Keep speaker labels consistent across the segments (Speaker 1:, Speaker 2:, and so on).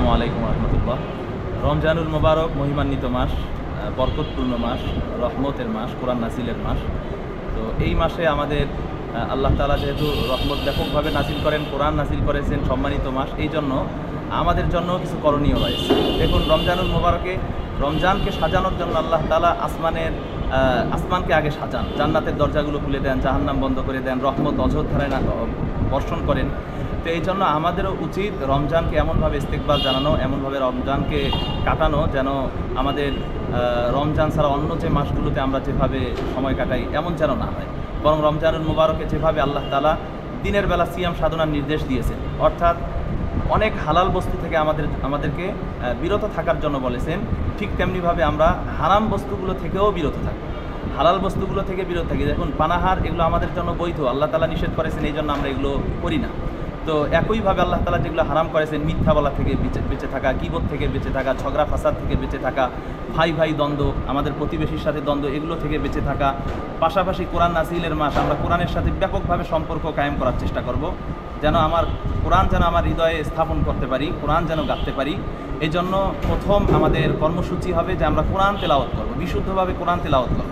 Speaker 1: আসসালামু আলাইকুম রহমতুল্লাহ। রমজানুল মোবারক, মহিমান্বিত মাস বরকতপূর্ণ মাস, রহমতের মাস, কোরআন নাসিলের মাস। তো এই মাসে আমাদের আল্লাহ তালা যেহেতু রহমত ব্যাপকভাবে নাসিল করেন, কোরআন নাসিল করেছেন, সম্মানিত মাস, এই জন্য আমাদের জন্য কিছু করণীয় রয়েছে। দেখুন, রমজানুল মোবারকে, রমজানকে সাজানোর জন্য আল্লাহ তালা আসমানের আসমানকে আগে সাজান। জান্নাতের দরজাগুলো খুলে দেন, জাহান্নাম বন্ধ করে দেন, রহমত অজর ধারায় না- বর্ষণ করেন। তো এই জন্য আমাদেরও উচিত রমজানকে এমনভাবে ইস্তেকবাল জানানো, এমনভাবে রমজানকে কাটানো, যেন আমাদের রমজান ছাড়া অন্য যে মাসগুলোতে আমরা যেভাবে সময় কাটাই, এমন যেন না হয়। বরং রমজানুল মুবারকে যেভাবে আল্লাহ তালা দিনের বেলা সিয়াম সাধনার নির্দেশ দিয়েছেন। অর্থাৎ অনেক হালাল বস্তু থেকে আমাদের, আমাদেরকে বিরত থাকার জন্য বলেছেন। ঠিক তেমনিভাবে আমরা হারাম বস্তুগুলো থেকেও বিরত থাকি। হালাল বস্তুগুলো থেকে বিরত থাকি। দেখুন, পানাহার এগুলো আমাদের জন্য বৈধ। আল্লাহ তালা নিষেধ করেছেন, এই জন্য আমরা এগুলো করি না। তো একইভাবে আল্লাহ তালা যেগুলো হারাম করেছেন, মিথ্যা বলা থেকে বেঁচে বেঁচে থাকা কিবোধ থেকে বেঁচে থাকা, ঝগড়া ফাসাদ থেকে বেঁচে থাকা, ভাই ভাই দ্বন্দ্ব, আমাদের প্রতিবেশীর সাথে দ্বন্দ্ব, এগুলো থেকে বেঁচে থাকা, পাশাপাশি কোরআন নাসিলের মাস, আমরা কোরআনের সাথে ব্যাপকভাবে সম্পর্ক কায়েম করার চেষ্টা করব, যেন আমার, কোরআন যেন আমার হৃদয়ে স্থাপন করতে পারি, কোরআন যেন গাঁথতে পারি। এই জন্য প্রথম আমাদের কর্মসূচি হবে যে আমরা কোরআন তেলাওয়াত করব, বিশুদ্ধভাবে কোরআন তেলাওয়াত করব।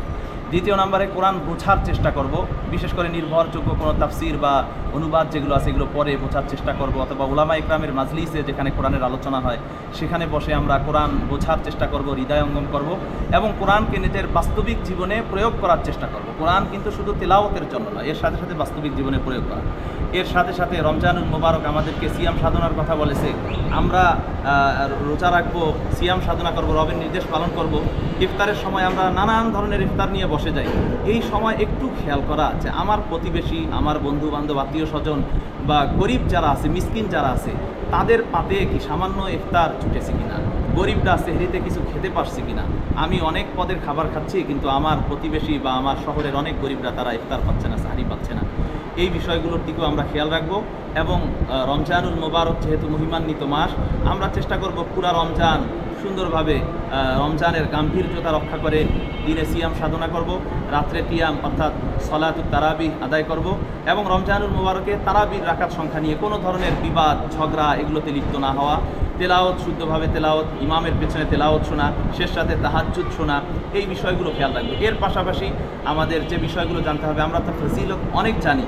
Speaker 1: দ্বিতীয় নম্বরে কোরআন বোঝার চেষ্টা করব। বিশেষ করে নির্ভরযোগ্য কোনো তাফসির বা অনুবাদ যেগুলো আছে এগুলো পরে বোঝার চেষ্টা করব অথবা ওলামা ইকরামের মাজলিসে যেখানে কোরআনের আলোচনা হয়, সেখানে বসে আমরা কোরআন বোঝার চেষ্টা করব হৃদয়ঙ্গম করব এবং কোরআনকে নিজের বাস্তবিক জীবনে প্রয়োগ করার চেষ্টা করব। কোরআন কিন্তু শুধু তেলাওয়াতের জন্য নয়, এর সাথে সাথে বাস্তবিক জীবনে প্রয়োগ করা। এর সাথে সাথে রমজানুল মোবারক আমাদেরকে সিয়াম সাধনার কথা বলেছে, আমরা রোজা রাখব, সিয়াম সাধনা করব, রবের নির্দেশ পালন করব। ইফতারের সময় আমরা নানান ধরনের ইফতার নিয়ে বসে যাই। এই সময় একটু খেয়াল করা যে আমার প্রতিবেশী, আমার বন্ধু বান্ধব আত্মীয় স্বজন বা গরিব যারা আছে, মিসকিন যারা আছে, তাদের পাতে কি সামান্য ইফতার ছুটেছে কিনা? গরিবরা সেহরিতে কিছু খেতে পারছে কিনা? আমি অনেক পদের খাবার খাচ্ছি, কিন্তু আমার প্রতিবেশী বা আমার শহরের অনেক গরিবরা তারা ইফতার পাচ্ছে না, সাহারি পাচ্ছে না। এই বিষয়গুলোর দিকেও আমরা খেয়াল রাখব এবং রমজানুল মোবারক যেহেতু মহিমান্বিত মাস, আমরা চেষ্টা করব পুরা রমজান সুন্দরভাবে রমজানের গাম্ভীর্যতা রক্ষা করে দিনে সিয়াম সাধনা করব, রাত্রে টিয়াম অর্থাৎ সলাতুল তারাবি আদায় করব এবং রমজানুল মোবারকে তারাবির রাখার সংখ্যা নিয়ে কোনো ধরনের বিবাদ, ঝগড়া এগুলোতে লিপ্ত না হওয়া তেলাওত শুদ্ধভাবে তেলাওত ইমামের পেছনে তেলাওত শোনা, শেষ সাথে তাহাজ্জুদ শোনা, এই বিষয়গুলো খেয়াল রাখবে। এর পাশাপাশি আমাদের যে বিষয়গুলো জানতে হবে, আমরা তো ফজিলত অনেক জানি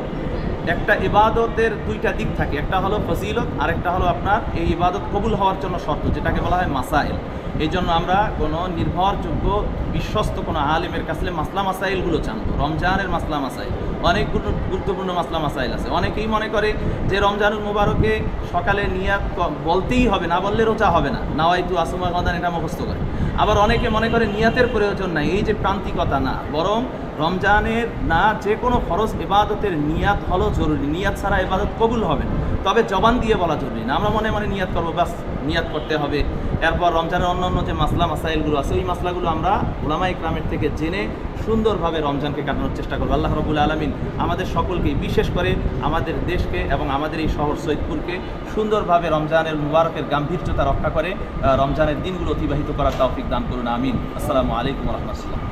Speaker 1: একটা ইবাদতের দুইটা দিক থাকে। একটা হলো ফজিলত আর একটা হলো আপনার এই ইবাদত কবুল হওয়ার জন্য শর্ত, যেটাকে বলা হয় মাসাইল। এই জন্য আমরা কোনো নির্ভরযোগ্য বিশ্বস্ত কোনো আলেমের কাছে মাসলা মাসাইলগুলো জানব। রমজানের মাসলা মাসাইল। অনেক গুরুত্বপূর্ণ মাসলা মাসাইল আছে। অনেকেই মনে করে যে রমজানুল মুবারকে সকালে নিয়াত বলতেই হবে, না বললে রোজা হবে না। নাওয়াইতু আসুমা গদান এটা মুখস্থ করে। আবার অনেকে মনে করে নিয়াতের প্রয়োজন নাই, এই যে প্রান্তিকতা না। বরং রমজানের না যে কোনো ফরজ ইবাদতের নিয়াত হলো জরুরি। নিয়াত ছাড়া ইবাদত কবুল হবে তবে জবান দিয়ে বলা জরুরি না। আমরা মনে মনে নিয়াত করব, ব্যাস, নিয়াত করতে হবে। এরপর রমজানের অন্যান্য যে মাসলা, মাসাইলগুলো আছে, ওই মাসলাগুলো আমরা ওলামা ইকরামের থেকে জেনে সুন্দরভাবে রমজানকে কাটানোর চেষ্টা করব। আল্লাহ রবুল আলমিন আমাদের সকলকেই, বিশেষ করে আমাদের দেশকে এবং আমাদের এই শহর সৈয়দপুরকে সুন্দরভাবে রমজানের মুবারকের গাম্ভীর্যতা রক্ষা করে রমজানের দিনগুলো অতিবাহিত করার তৌফিক দান করুন। আমিন। আসসালামু আলাইকুম রহমতুল্লাহ।